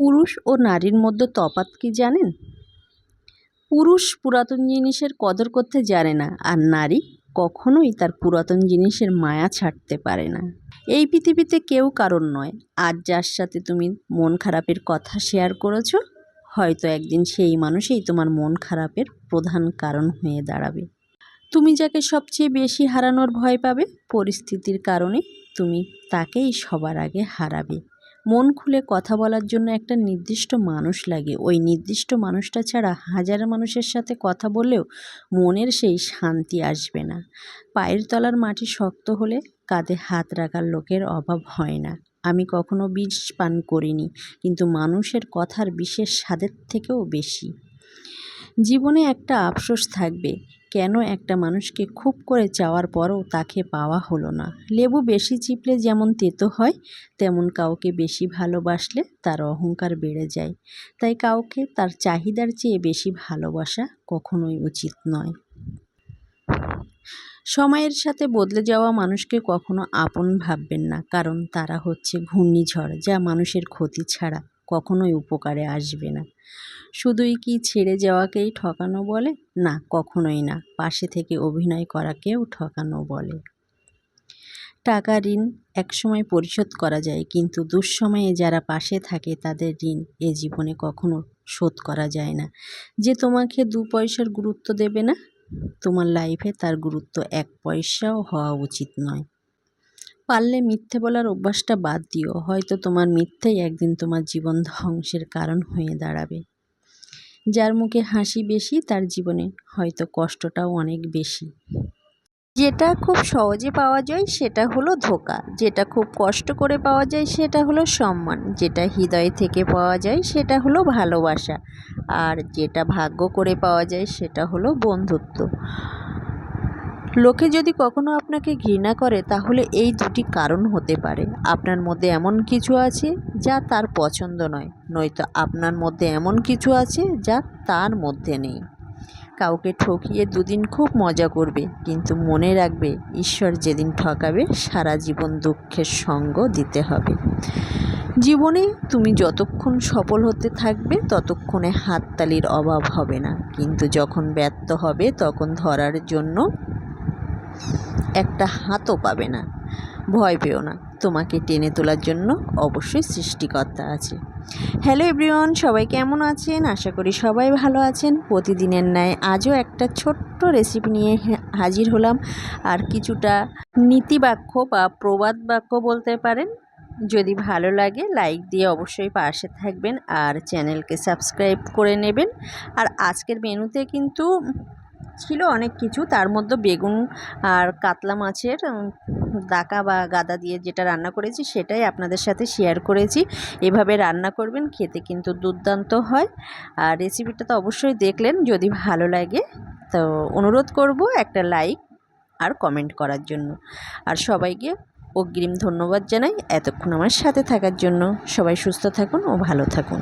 পুরুষ ও নারীর মধ্যে তফাৎ কি জানেন? পুরুষ পুরাতন জিনিসের কদর করতে জানে না, আর নারী কখনোই তার পুরাতন জিনিসের মায়া ছাড়তে পারে না। এই পৃথিবীতে কেউ কারণ নয়। আজ যার সাথে তুমি মন খারাপের কথা শেয়ার করেছ, হয়তো একদিন সেই মানুষই তোমার মন খারাপের প্রধান কারণ হয়ে দাঁড়াবে। তুমি যাকে সবচেয়ে বেশি হারানোর ভয় পাবে, পরিস্থিতির কারণে তুমি তাকেই সবার আগে হারাবে। মন খুলে কথা বলার জন্য একটা নির্দিষ্ট মানুষ লাগে। ওই নির্দিষ্ট মানুষটা ছাড়া হাজার মানুষের সাথে কথা বললেও মনের সেই শান্তি আসবে না। পায়ের তলার মাটি শক্ত হলে কাঁধে হাত রাখার লোকের অভাব হয় না। আমি কখনো বীজ পান করিনি, কিন্তু মানুষের কথার বিশেষ স্বাদের থেকেও বেশি। জীবনে একটা আফসোস থাকবে কেন একটা মানুষকে খুব করে চাওয়ার পরও তাকে পাওয়া হলো না? লেবু বেশি চিপলে যেমন তেতো হয়, তেমন কাউকে বেশি ভালোবাসলে তার অহংকার বেড়ে যায়। তাই কাউকে তার চাহিদার চেয়ে বেশি ভালোবাসা কখনোই উচিত নয়। সময়ের সাথে বদলে যাওয়া মানুষকে কখনো আপন ভাববেন না, কারণ তারা হচ্ছে ঘূর্ণিঝড়, যা মানুষের ক্ষতি ছাড়া। কখনোই উপকারে আসবে না। শুধুই কি ছেড়ে যাওয়াকেই ঠকানো বলে? না, কখনোই না। পাশে থেকে অভিনয় করাকেও ঠকানো বলে। টাকা, ঋণ একসময় পরিশোধ করা যায়, কিন্তু দুঃসময়ে যারা পাশে থাকে তাদের ঋণ এ জীবনে কখনো শোধ করা যায় না। যে তোমাকে দু পয়সার গুরুত্ব দেবে না, তোমার লাইফে তার গুরুত্ব এক পয়সাও হওয়া উচিত নয়। পারলে মিথ্যে বলার অভ্যাসটা বাদ দিও। হয়তো তোমার মিথ্যেই একদিন তোমার জীবন ধ্বংসের কারণ হয়ে দাঁড়াবে। যার মুখে হাসি বেশি, তার জীবনে হয়তো কষ্টটাও অনেক বেশি। যেটা খুব সহজে পাওয়া যায়, সেটা হলো ধোকা। যেটা খুব কষ্ট করে পাওয়া যায়, সেটা হলো সম্মান। যেটা হৃদয় থেকে পাওয়া যায়, সেটা হলো ভালোবাসা। আর যেটা ভাগ্য করে পাওয়া যায়, সেটা হলো বন্ধুত্ব। লোকে যদি কখনো আপনাকে ঘৃণা করে, তাহলে এই দুটি কারণ হতে পারে। আপনার মধ্যে এমন কিছু আছে যা তার পছন্দ নয়, নয়তো আপনার মধ্যে এমন কিছু আছে যা তার মধ্যে নেই। কাউকে ঠকিয়ে দুদিন খুব মজা করবে, কিন্তু মনে রাখবে ঈশ্বর যেদিন ঠকাবে, সারা জীবন দুঃখের সঙ্গ দিতে হবে। জীবনে তুমি যতক্ষণ সফল হতে থাকবে, ততক্ষণে হাততালির অভাব হবে না, কিন্তু যখন ব্যর্থ হবে, তখন ধরার জন্য একটা হাতও পাবে না। ভয় পেও না, তোমাকে টেনে তোলার জন্য অবশ্যই সৃষ্টিকর্তা আছে। হ্যালো এভরিওয়ান সবাই কেমন আছেন? আশা করি সবাই ভালো আছেন। প্রতিদিনের ন্যায় আজও একটা ছোট্ট রেসিপি নিয়ে হাজির হলাম। আর কিছুটা নীতিবাক্য বা প্রবাদ বাক্য বলতে পারেন। যদি ভালো লাগে লাইক দিয়ে অবশ্যই পাশে থাকবেন আর চ্যানেলকে সাবস্ক্রাইব করে নেবেন। আর আজকের মেনুতে কিন্তু ছিল অনেক কিছু। তার মধ্যে বেগুন আর কাতলা মাছের দাকা বা গাদা দিয়ে যেটা রান্না করেছি সেটাই আপনাদের সাথে শেয়ার করেছি। এভাবে রান্না করবেন, খেতে কিন্তু দুর্দান্ত হয়। আর রেসিপিটা তো অবশ্যই দেখলেন, যদি ভালো লাগে তো অনুরোধ করব একটা লাইক আর কমেন্ট করার জন্য। আর সবাইকে অগ্রিম ধন্যবাদ জানাই এতক্ষণ আমার সাথে থাকার জন্য। সবাই সুস্থ থাকুন ও ভালো থাকুন।